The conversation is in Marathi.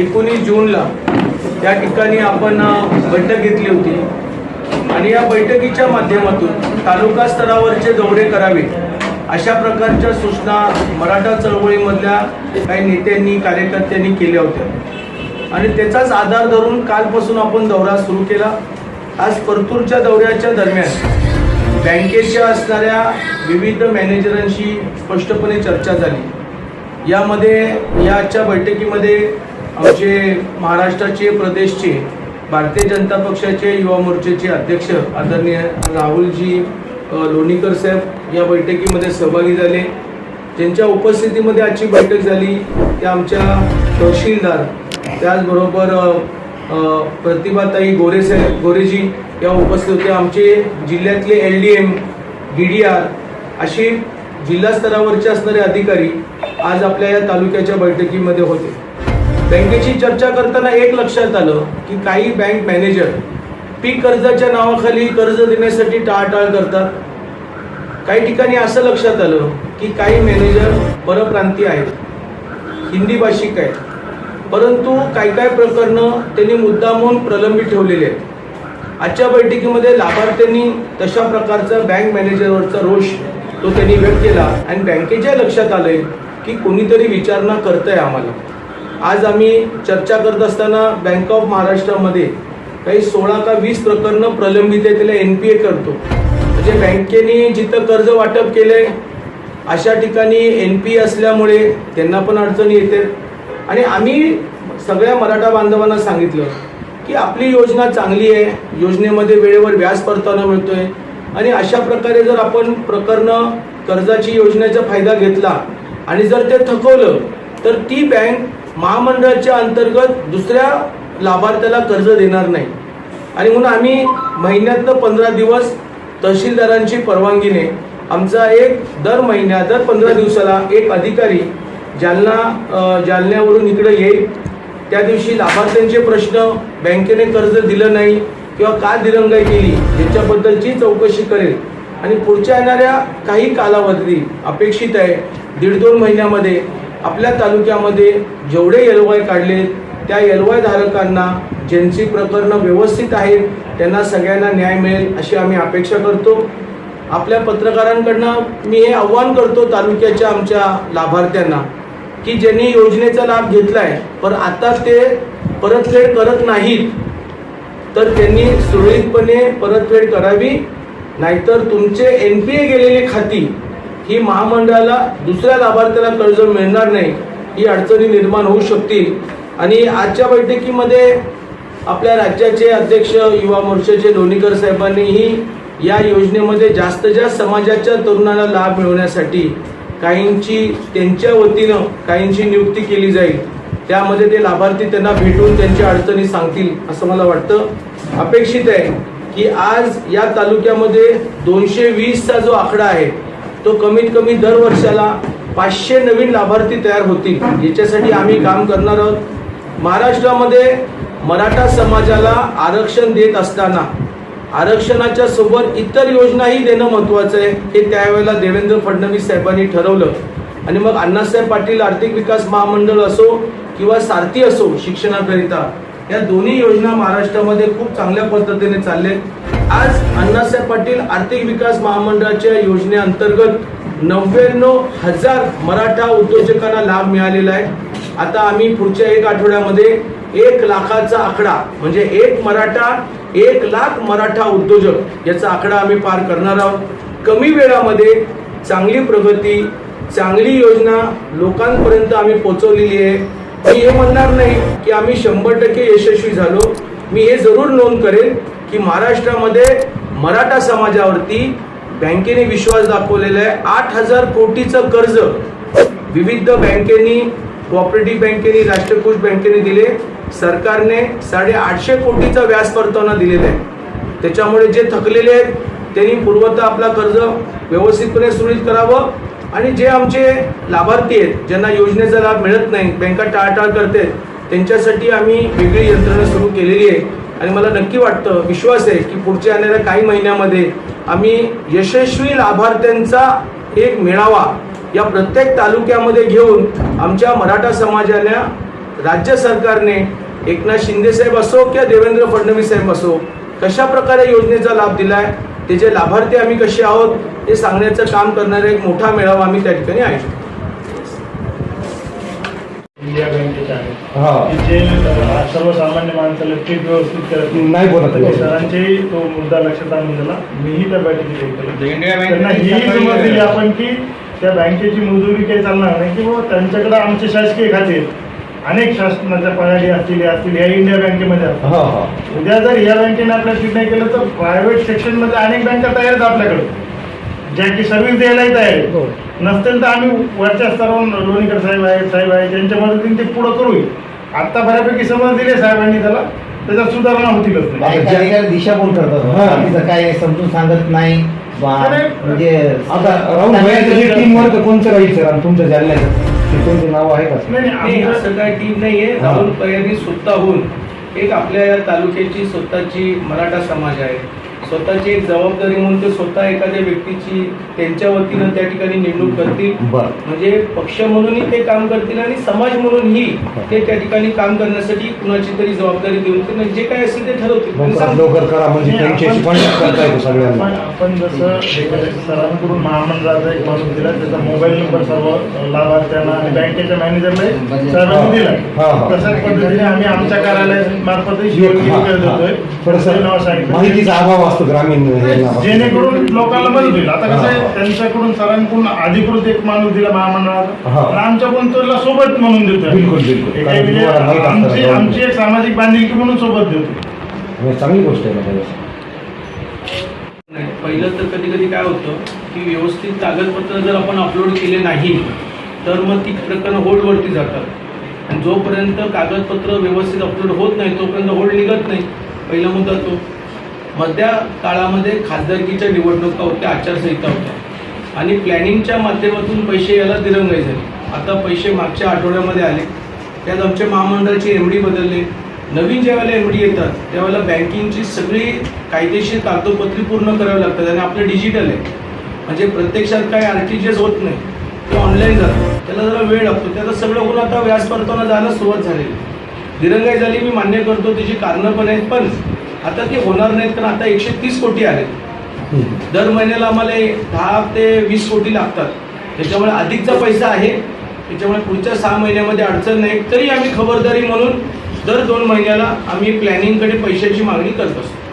एकोणीस जूनला त्या ठिकाणी आपण बैठक घेतली होती. आणि या बैठकीच्या माध्यमातून तालुका स्तरावरचे दौरे करावे अशा प्रकारच्या सूचना मराठा चळवळीमधल्या काही नेत्यांनी कार्यकर्त्यांनी केल्या होत्या. आणि त्याचाच आधार धरून कालपासून आपण दौरा सुरू केला. आज परतूरच्या दौऱ्याच्या दरम्यान बँकेच्या असणाऱ्या विविध मॅनेजरांशी स्पष्टपणे चर्चा झाली. यामध्ये याच्या बैठकीमध्ये आमचे महाराष्ट्राचे प्रदेशचे भारतीय जनता पक्षाचे युवा मोर्चाचे अध्यक्ष आदरणीय राहुलजी लोणीकर साहेब या बैठकीमध्ये सहभागी झाले. ज्यांच्या उपस्थितीमध्ये आजची बैठक झाली त्या आमच्या तहसीलदार त्याचबरोबर प्रतिभाताई गोरे साहेब गोरेजी या उपस्थित होते. आमचे जिल्ह्यातले L D M D D R अशी जिल्हा स्तरावरचे असणारे अधिकारी आज आपल्या या तालुक्याच्या बैठकीमध्ये होते. बँकेची चर्चा करताना एक लक्षात आलं की काही बँक मॅनेजर पीक कर्जाच्या नावाखाली कर्ज देण्यासाठी टाळटाळ करतात. काही ठिकाणी असं लक्षात आलं की काही मॅनेजर परप्रांतीय आहेत. हिंदी भाषिक आहेत. परंतु काही काही प्रकरणं त्यांनी मुद्दामून प्रलंबित ठेवलेले आहेत. आजच्या बैठकीमध्ये लाभार्थ्यांनी तशा प्रकारचा बँक मॅनेजरवरचा रोष तो त्यांनी व्यक्त केला. आणि बँकेच्या लक्षात आलंय की कोणीतरी विचारणा करतंय आम्हाला. आज आम्ही चर्चा करत असताना बँक ऑफ महाराष्ट्रामध्ये काही सोळा का वीस प्रकरणं प्रलंबित आहे त्याला एन पी ए करतो. म्हणजे बँकेने जिथं कर्ज वाटप केलंय अशा ठिकाणी एन पी असल्यामुळे त्यांना पण अडचणी येते. आणि आम्ही सगळ्या मराठा बांधवांना सांगितलं की आपली योजना चांगली आहे योजनेमध्ये वेळेवर व्याज परतावा मिळतोय. आणि अशा प्रकारे जर आपण प्रकरणं कर्जाची योजनेचा फायदा घेतला आणि जर ते थकवलं तर ती बँक महामंडळाच्या अंतर्गत दुसऱ्या लाभार्थ्याला कर्ज देणार नाही. आणि म्हणून आम्ही महिन्यातनं पंधरा दिवस तहसीलदारांची परवानगीने आमचा एक दर महिन्या दर पंधरा दिवसाला एक अधिकारी जालना जालन्यावरून इकडे येईल. त्या दिवशी लाभार्थ्यांचे प्रश्न बँकेने कर्ज दिलं नाही किंवा का दिरंगाई केली याच्याबद्दलची चौकशी करेल. आणि पुढच्या येणाऱ्या काही कालावधी अपेक्षित आहे दीड दोन महिन्यामध्ये आपल्या तालुक्यामध्ये जेवढे एल वाय काढले त्या एल वाय धारकांना ज्यांची प्रकरणं व्यवस्थित आहेत त्यांना सगळ्यांना न्याय मिळेल अशी आम्ही अपेक्षा करतो. आपल्या पत्रकारांकडनं मी हे आव्हान करतो तालुक्याच्या आमच्या लाभार्थ्यांना की ज्यांनी योजनेचा लाभ घेतलाय पण आता ते परतफेड करत नाहीत तर त्यांनी सुरळीतपणे परतफेड करावी. नाहीतर तुमचे एन पी ए गेलेली खाती ही महामंडळाला दुसऱ्या लाभार्थ्याला कर्ज मिळणार नाही ही अडचणी निर्माण होऊ शकतील. आणि आजच्या बैठकीमध्ये आपल्या राज्याचे अध्यक्ष युवा मोर्चाचे लोणीकर साहेबांनीही या योजनेमध्ये जास्त जास्त समाजाच्या तरुणांना लाभ मिळवण्यासाठी काहींची त्यांच्या वतीनं काहींची नियुक्ती केली जाईल. त्यामध्ये ते लाभार्थी त्यांना भेटून त्यांच्या अडचणी सांगतील असं मला वाटतं. अपेक्षित आहे की आज या तालुक्यामध्ये दोनशे वीसचा जो आकडा आहे तो कमीत कमी दर वर्षाला पाचशे नवीन लाभार्थी तयार होतील. याच्यासाठी आम्ही काम करणार आहोत. महाराष्ट्रामध्ये मराठा समाजाला आरक्षण देत असताना आरक्षणाच्या सोबत इतर योजनाही देणं महत्वाचं आहे हे त्यावेळेला देवेंद्र फडणवीस साहेबांनी ठरवलं. आणि मग अण्णासाहेब पाटील आर्थिक विकास महामंडळ असो किंवा सारथी असो शिक्षणाकरिता या दोन्ही योजना महाराष्ट्रामध्ये खूप चांगल्या पद्धतीने चालले. आज अण्णासाहेब पाटील आर्थिक विकास महामंडळाच्या योजनेअंतर्गत नव्याण्णव हजार मराठा उद्योजकांना लाभ मिळालेला आहे. आता आम्ही पुढच्या एक आठवड्यामध्ये एक लाखाचा आकडा म्हणजे एक मराठा एक लाख मराठा उद्योजक याचा आकडा आम्ही पार करणार आहोत. कमी वेळामध्ये चांगली प्रगती चांगली योजना लोकांपर्यंत आम्ही पोचवलेली आहे. मी हे म्हणणार नाही की आम्ही शंभर टक्के यशस्वी झालो. मी हे जरूर नोंद करेन की महाराष्ट्रामध्ये मराठा समाजावरती बँकेने विश्वास दाखवलेला आहे. आठ हजार कोटीचं कर्ज विविध बँकेनी कोऑपरेटिव्ह बँकेनी राष्ट्रकुश बँकेने दिले. सरकारने साडे आठशे कोटीचा व्याज परतावा दिलेला आहे. त्याच्यामुळे जे थकलेले आहेत त्यांनी पूर्वतः आपला कर्ज व्यवस्थितपणे सुरळीत करावं. आणि जे आमचे लाभार्थी आहेत ज्यांना योजनेचा लाभ मिळत नाही बँका टाळटाळ करते त्यांच्यासाठी आम्ही वेगळी यंत्रणा सुरू केलेली आहे. आणि मला नक्की वाटतं विश्वास आहे की पुढच्या येणाऱ्या काही महिन्यामध्ये आम्ही यशस्वी लाभार्थ्यांचा एक मेळावा या प्रत्येक तालुक्यामध्ये घेऊन आमच्या मराठा समाजाला राज्य सरकारने एकनाथ शिंदेसाहेब असो किंवा देवेंद्र फडणवीस साहेब असो कशा प्रकारे योजनेचा लाभ दिला आहे त्याचे लाभार्थी आम्ही कसे आहोत हे सांगण्याचं काम करणारा एक मोठा मेळावा आम्ही त्या ठिकाणी आयोजित केला. इंडिया हा जे अ, सर्वसामान्य माणसाला पीक व्यवस्थित करत नाही. बोलत आहे. सरांचेही तो मुद्दा लक्षात आणून दिला मीही त्या त्यांना ही समज दिली आपण की त्या बँकेची मजुरी काही चालणार नाही की बाबा त्यांच्याकडे आमचे शासकीय खाते आहेत. अनेक शासनाच्या पगारी असतील हे असतील या इंडिया बँकेमध्ये असतात. हा हा उद्या जर या बँकेने आपल्या नाही केलं तर प्रायव्हेट सेक्शनमध्ये अनेक बँका तयार आहेत आपल्याकडे ज्या की सर्व्हिस द्यायलाही तयार आहेत नसतील तर आम्ही वरच्या स्तरावर लोणीकर साहेब आहेत साहेब आहेत त्यांच्या मदतीने ते पुढं करू आता बऱ्यापैकी समज दिले साहेबांनी त्याला त्याच्यात सुधारणा होतीलच नाही. दिशा कोण करतात. हा. काय समजून सांगत नाही. म्हणजे आता राहुल टीम वर कोणचं राहील सर आणि तुमच्या जालन्याचं? ते कोणते नाव आहे का नाही, असं काय टीम नाहीये. हा. राहुल स्वतःहून एक आपल्या या तालुक्याची स्वतःची मराठा समाज आहे. स्वतःची एक जबाबदारी म्हणून ते स्वतः एखाद्या व्यक्तीची त्यांच्या वतीनं त्या ठिकाणी नेमणूक करतील. म्हणजे पक्ष म्हणूनही ते काम करतील आणि समाज म्हणूनही ते त्या ठिकाणी काम करण्यासाठी कुणाची तरी जबाबदारी देऊन ते म्हणजे जे काय असेल ते ठरवतील. म्हणजे आपण- जसं एखाद्या सरांकडून महामंडळाचा एक माणूस दिला त्याचा मोबाईल नंबर सर्व लाभार्थ्यांना आणि बँकेच्या मॅनेजरला साहेबांनी दिला. हा, हा. तशाच पद्धतीने आम्ही आमच्या नाव सांगितलं. माहितीचा अभाव असतो ग्रामीण. जेणेकरून लोकांना मदत होईल आता कसं आहे. त्यांच्याकडून सरांकडून अधिकृत एक माणूस दिला हा. महामंडळाचा आणि आमच्याकडून त्याला सोबत म्हणून देतोय बिलकुल, बिलकुल. कारण काही तुम्हाला माहीत असतं आमची. आमची एक सामाजिक बांधिलकी म्हणून सोबत देतो म्हणजे चांगली गोष्ट आहे म्हणजे नाही, पहिलं तर कधी कधी काय होतं की व्यवस्थित कागदपत्र जर आपण अपलोड केले नाही तर मग ती प्रकरणं होल्डवरती जातात आणि जोपर्यंत कागदपत्र व्यवस्थित अपलोड होत नाही तोपर्यंत होल्ड निघत नाही पहिला मुद्दा तो मध्या काळामध्ये खासदारकीच्या निवडणुका होत्या आचारसंहिता होत्या. आणि प्लॅनिंगच्या माध्यमातून पैसे याला दिरंगाई झाली. आता पैसे मागच्या आठवड्यामध्ये आले. त्यात आमच्या महामंडळाचे एम डी बदलले. नवीन ज्यावेळेला एम डी येतात त्यावेळेला बँकिंगची सगळी कायदेशीर कागदोपत्री पूर्ण करावी लागतात आणि आपलं डिजिटल आहे. म्हणजे प्रत्यक्षात काय आर टी जी एस होत नाही. ते ऑनलाईन जातं त्याला जरा वेळ लागतो. त्याचं सगळं होऊन आता व्याज परताना जायला सुरुवात झालेली. दिरंगाई झाली मी मान्य करतो त्याची कारणं पण आहेत पण आता ते होणार नाहीत कारण आता एकशे तीस कोटी आले दर महिन्याला आम्हाला दहा ते वीस कोटी लागतात. त्याच्यामुळे अधिकचा पैसा आहे. त्याच्यामुळे पुढच्या सहा महिन्यामध्ये अडचण नाही. तरी आम्ही खबरदारी म्हणून दर दोन महिन्याला आम्ही प्लॅनिंगकडे पैशाची मागणी करत असतो.